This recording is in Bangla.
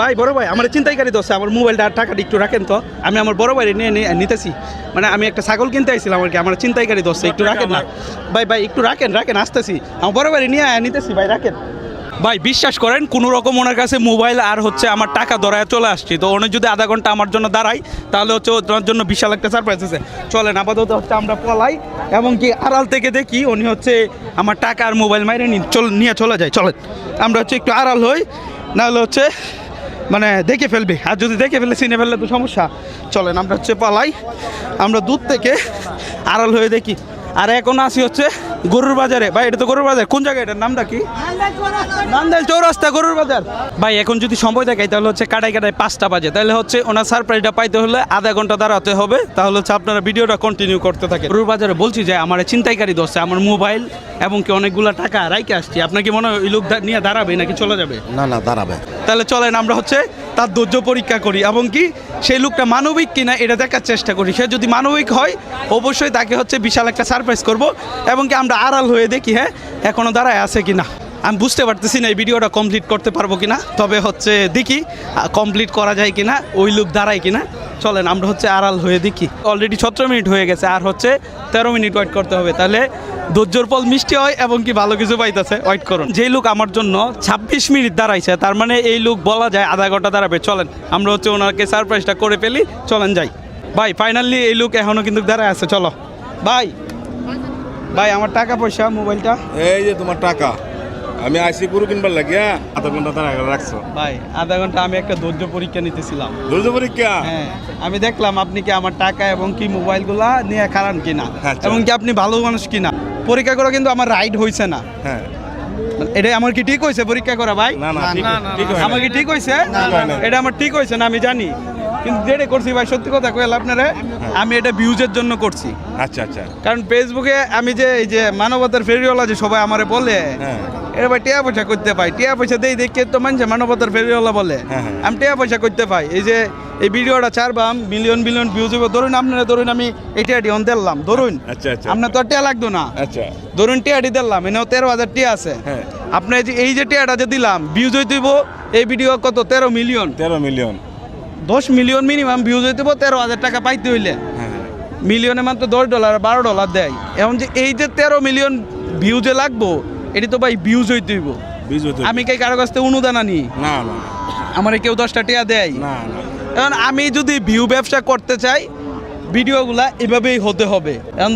ভাই বড় ভাই আমার চিন্তাইকারী দোষ আমার মোবাইলটা আর টাকাটা একটু রাখেন তো। আমি আমার বড় ভাই নিয়ে নিতেছি। মানে আমি একটা ছাগল কিনতে আইছিলাম আর কি আমার চিন্তাইকারী দোষ একটু রাখেন না। ভাই ভাই একটু রাখেন রাখেন আসতেছি। আমার বড় ভাই নিয়ে নিতেছি ভাই রাখেন। ভাই বিশ্বাস করেন কোনো রকম ওনার কাছে মোবাইল আর হচ্ছে আমার টাকা ধরায় চলে আসছি। তো উনি যদি আধা ঘণ্টা আমার জন্য দাঁড়াই তাহলে হচ্ছে ওনার জন্য বিশাল একটা সারপ্রাইজ আছে। চলেন আপাতত হচ্ছে আমরা পলাই এবং কি আড়াল থেকে দেখি উনি হচ্ছে আমার টাকা আর মোবাইল মাইরে নিয়ে নিয়ে চলে যায় চলেন। আমরা হচ্ছে একটু আড়াল হই নাহলে হচ্ছে মানে দেখে ফেলবে। আর যদি দেখে ফেলে, চিনে ফেললে তো সমস্যা। চলেন, আমরা হচ্ছে পালাই। আমরা দূর থেকে আড়াল হয়ে দেখি। আর এখন আসি হচ্ছে গরুর বাজারে? ভাই এটা তো গরুর বাজার। কোন জায়গায় এটার নামটা কি? নান্দাইল চৌরাস্তা গরুর বাজার। ভাই এখন যদি সময় দেখাই তাহলে হচ্ছে কাটাই কাটাই পাঁচটা বাজে। তাহলে হচ্ছে ওনার সারপ্রাইজটা পাইতে হলে আধা ঘণ্টা দাঁড়াতে হবে। তাহলে হচ্ছে আপনারা ভিডিওটা কন্টিনিউ করতে থাকে গরুর বাজারে বলছি যে আমার চিন্তাইকারী দোষে আমার মোবাইল এবং কি অনেকগুলো টাকা রাইকে আসছি। আপনার কি মনে হয় ওই লোক নিয়ে দাঁড়াবে নাকি চলে যাবে? না না দাঁড়াবে। তাহলে চলেন আমরা হচ্ছে তার দৈর্য পরীক্ষা করি এবং কি সেই লোকটা মানবিক কিনা এটা দেখার চেষ্টা করি। সে যদি মানবিক হয়, অবশ্যই তাকে হচ্ছে বিশাল একটা সারপ্রাইজ করব এবং কি আমরা আড়াল হয়ে দেখি হ্যাঁ এখনও দাঁড়ায় আছে কি না আমি বুঝতে পারতেছি না এই ভিডিওটা কমপ্লিট করতে পারব কিনা, তবে হচ্ছে দেখি কমপ্লিট করা যায় কিনা, ওই লোক দাঁড়ায় কিনা। চলেন, আমরা হচ্ছে আড়াল হয়ে দেখি। অলরেডি সতেরো মিনিট হয়ে গেছে, আর হচ্ছে তেরো মিনিট ওয়েট করতে হবে। তাহলে ধৈর্যর ফল মিষ্টি হয় এবং কি ভালো কিছু পাইতেছে ওয়েট করুন। যেই লোক আমার জন্য ছাব্বিশ মিনিট দাঁড়াইছে, তার মানে এই লোক বলা যায় আধা ঘণ্টা দাঁড়াবে। চলেন, আমরা হচ্ছে ওনাকে সারপ্রাইজটা করে ফেলি, চলেন যাই। ভাই ফাইনালি এই লোক এখনও কিন্তু দাঁড়ায় আছে, চলো। ভাই ভাই, আমার টাকা পয়সা, মোবাইলটা? এই যে তোমার টাকা। আমি আইসি গরু কিনবার লাগিয়া আধা ঘণ্টা তারা রাখছো। ভাই আধা ঘণ্টা আমি একটা ধৈর্য পরীক্ষা নিতেছিলাম। ধৈর্য পরীক্ষা? হ্যাঁ আমি দেখলাম আপনি কি আমার টাকা এবং কি মোবাইলগুলা নিয়ে খারান কিনা আচ্ছা। এবং কি আপনি ভালো মানুষ কিনা। পরীক্ষা করা কিন্তু আমার রাইড হয়েছে না। হ্যাঁ। এটা আমার কি ঠিক হয়েছে পরীক্ষা করা ভাই? না না ঠিক ঠিক হয় আমার কি ঠিক হয়েছে এটা আমার ঠিক হয়েছে না আমি জানি। কিন্তু যেটা করছি ভাই সত্যি কথা কইল আপনারা আমি এটা ভিউজের জন্য করছি। আচ্ছা আচ্ছা। কারণ ফেসবুকে আমি যে এই যে মানবতার ফেরিওয়ালা যে সবাই আমারে বলে হ্যাঁ। এটা ভাই টিয়া পয়সা করতে পাই টিয়া পয়সা দেই দেখে তো মানছে মানবতার ফেরিওয়ালা বলে। হ্যাঁ, হ্যাঁ। আমি টিয়া পয়সা করতে পাই। এই যে এই ভিডিওটা ছাড়বাম মিলিয়ন মিলিয়ন ভিউজ হবে ধরুন আপনারা ধরুন আমি এটা দিলাম ধরুন। আচ্ছা, আচ্ছা। আপনার তো টিয়া লাগতো না। আচ্ছা। ধরুন টিয়াটি দিলাম এনেও তেরো হাজার টিয়া আছে। আপনার যে এই যে টিয়াটা যে দিলাম ভিউজ হইতেইব এই ভিডিও কত? তেরো মিলিয়ন তেরো মিলিয়ন দশ মিলিয়ন মিনিমাম ভিউজ হইতেইব তেরো হাজার টাকা পাইতে হইলে। হ্যাঁ। হ্যাঁ। মিলিয়নে মাত্র দশ ডলার বারো ডলার দেয়। এখন যে এই যে তেরো মিলিয়ন ভিউজে লাগবো এটি তো ভাই ভিউজ বীজ হতো আমি কে কারও কাছ থেকে অনুদান আনি? না না আমার কেউ দশটা টিয়া দেয়? না না। এখন আমি যদি ভিউ ব্যবসা করতে চাই ভিডিওগুলা এভাবেই হতে হবে। এখন